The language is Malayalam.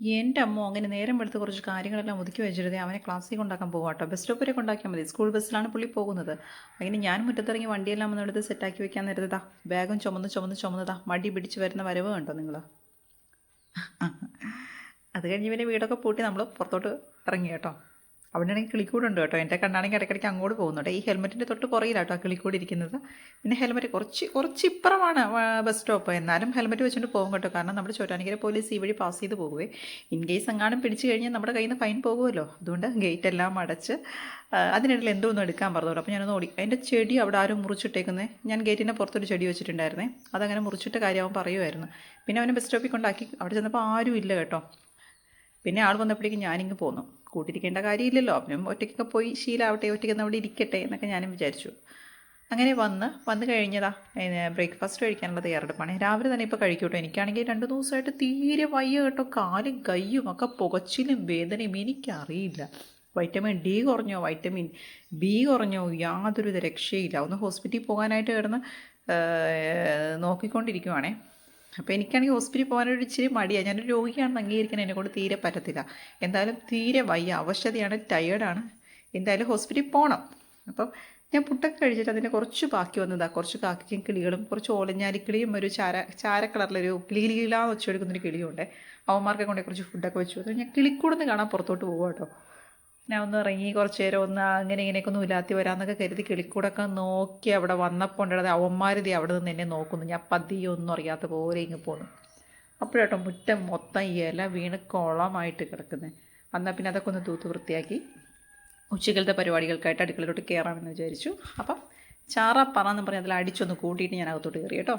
എന്റെ അമ്മ അങ്ങനെ നേരം വെളുത്ത് കുറച്ച് കാര്യങ്ങളെല്ലാം ഒതുക്കി വെച്ചിരുതേ അവനെ ക്ലാസ്സിൽ കൊണ്ടാക്കാൻ പോകും കേട്ടോ ബസ് സ്റ്റോപ്പ് വരെ കൊണ്ടാക്കിയാൽ മതി. സ്കൂൾ ബസ്സിലാണ് പുള്ളി പോകുന്നത്. അങ്ങനെ ഞാൻ മുറ്റത്തിറങ്ങി വണ്ടിയെല്ലാം ഒന്നെടുത്ത് സെറ്റാക്കി വെക്കാൻ നേരത്തതാ ബാഗും ചുമന്ന് ചുമന്ന് ചുമന്നതാ. മടി പിടിച്ച് വരുന്ന വരവ് കണ്ടോ നിങ്ങൾ അത് കഴിഞ്ഞ് പിന്നെ വീടൊക്കെ പൂട്ടി നമ്മൾ പുറത്തോട്ട് ഇറങ്ങി കേട്ടോ. അവിടെ ആണെങ്കിൽ കിളിക്കൂടുണ്ട് കേട്ടോ. എന്റെ കണ്ണാണെങ്കിൽ ഇടയ്ക്കിടയ്ക്ക് അങ്ങോട്ട് പോകുന്നുണ്ട്. ഈ ഹെൽമെറ്റിന്റെ തൊട്ട് പുറയിലാട്ടോ ആ കിളിക്കൂട് ഇരിക്കുന്നത്. പിന്നെ ഹെൽമെറ്റ് കുറച്ച് കുറച്ച് ഇപ്പുറമാണ് ബസ് സ്റ്റോപ്പ്. എന്നാലും ഹെൽമെറ്റ് വെച്ചിട്ട് പോകും കേട്ടോ. കാരണം നമ്മുടെ ചോറ്റാനിക്കര പോലീസ് ഈ വഴി പാസ് ചെയ്ത് പോകുവേ ഇൻ കേസ് എങ്ങാനും പിടിച്ചു കഴിഞ്ഞാൽ നമ്മുടെ കയ്യിൽ നിന്ന് ഫൈൻ പോകുമല്ലോ. അതുകൊണ്ട് ഗേറ്റ് എല്ലാം അടച്ച് അതിനിടയിൽ എന്തോ ഒന്നും എടുക്കാൻ പറഞ്ഞോളൂ. അപ്പോൾ ഞാനൊന്ന് ഓടി. അതിന്റെ ചെടി അവിടെ ആരും മുറിച്ചിട്ടേക്കുന്നേ. ഞാൻ ഗേറ്റിന്റെ പുറത്തൊരു ചെടി വെച്ചിട്ടുണ്ടായിരുന്നേ. അതങ്ങനെ മുറിച്ചിട്ട് കാര്യം അവൻ പറയുമായിരുന്നു. പിന്നെ അവനെ ബസ് സ്റ്റോപ്പിൽ കൊണ്ടാക്കി അവിടെ ചെന്നപ്പോൾ ആരും ഇല്ല കേട്ടോ. പിന്നെ ആൾ വന്നപ്പോഴേക്കും ഞാനിങ്ങ് പോന്നു. കൂട്ടിരിക്കേണ്ട കാര്യമില്ലല്ലോ. അവനും ഒറ്റയ്ക്കൊക്കെ പോയി ശീലാവട്ടെ ഒറ്റയ്ക്ക് അവിടെ ഇരിക്കട്ടെ എന്നൊക്കെ ഞാനും വിചാരിച്ചു. അങ്ങനെ വന്ന് വന്നു കഴിഞ്ഞതാ ബ്രേക്ക്ഫാസ്റ്റ് കഴിക്കാനുള്ള തയ്യാറെടുപ്പാണ്. രാവിലെ തന്നെ ഇപ്പോൾ കഴിക്കൂട്ടോ. എനിക്കാണെങ്കിൽ രണ്ട് ദിവസമായിട്ട് തീരെ വയ്യ കേട്ടോ. കാലും കയ്യും ഒക്കെ പുകച്ചിലും വേദനയും എനിക്കറിയില്ല. വൈറ്റമിൻ ഡി കുറഞ്ഞോ വൈറ്റമിൻ ബി കുറഞ്ഞോ യാതൊരുവിധ രക്ഷയില്ല. ഒന്ന് ഹോസ്പിറ്റലിൽ പോകാനായിട്ട് കിടന്ന് നോക്കിക്കൊണ്ടിരിക്കുവാണേ. അപ്പോൾ എനിക്കാണെങ്കിൽ ഹോസ്പിറ്റലിൽ പോകാനൊരു ഇച്ചിരി മടിയാണ് ഞാനൊരു രോഗിയാണെന്ന് അംഗീകരിക്കാൻ എന്നെക്കൊണ്ട് തീരെ പറ്റത്തില്ല. എന്തായാലും തീരെ വയ്യ. അവശതയാണ് ടയേർഡാണ് എന്തായാലും ഹോസ്പിറ്റലിൽ പോകണം അപ്പം ഞാൻ പുട്ടൊക്കെ കഴിച്ചിട്ട് അതിന്റെ കുറച്ച് ബാക്കി വന്നതാണ് കുറച്ച് കാക്കിയും കിളികളും കുറച്ച് ഓലഞ്ഞാലിക്കിളിയും ഒരു ചാര ചാര കളറിലൊരു കിളി കിളിയിലാന്ന് വെച്ചെടുക്കുന്നൊരു കിളിയുണ്ട്. അവന്മാർക്കെ കൊണ്ടേ കുറച്ച് ഫുഡൊക്കെ വെച്ചു ഞാൻ കിളിക്കൂടുന്ന് കാണാൻ പുറത്തോട്ട് പോകും കേട്ടോ ഞാൻ ഒന്ന് ഇറങ്ങി കുറച്ച് നേരം ഒന്ന് അങ്ങനെ ഇങ്ങനെയൊക്കെ ഒന്ന് ഉലാത്തി വരാമെന്നൊക്കെ കരുതി കിളിക്കൂടൊക്കെ നോക്കി അവിടെ വന്നപ്പോൾ ഉണ്ടത് അവന്മാരുതി അവിടെ നിന്ന് എന്നെ നോക്കുന്നു. ഞാൻ പതിയെ ഒന്നും അറിയാത്ത പോലെ ഇങ്ങ് പോന്നു. അപ്പോഴേട്ടോ മുറ്റം മൊത്തം ഇല വീണ് കുളമായിട്ട് കിടക്കുന്നത് എന്നാൽ പിന്നെ അതൊക്കെ ഒന്ന് തൂത്ത് വൃത്തിയാക്കി ഉച്ചക്കലത്തെ പരിപാടികൾക്കായിട്ട് അടുക്കളയിലോട്ട് കയറാമെന്ന് വിചാരിച്ചു. അപ്പം ചാറ പറന്ന് പറഞ്ഞാൽ അതിൽ അടിച്ചൊന്ന് കൂട്ടിയിട്ട് ഞാൻ അകത്തോട്ട് കയറി കേട്ടോ.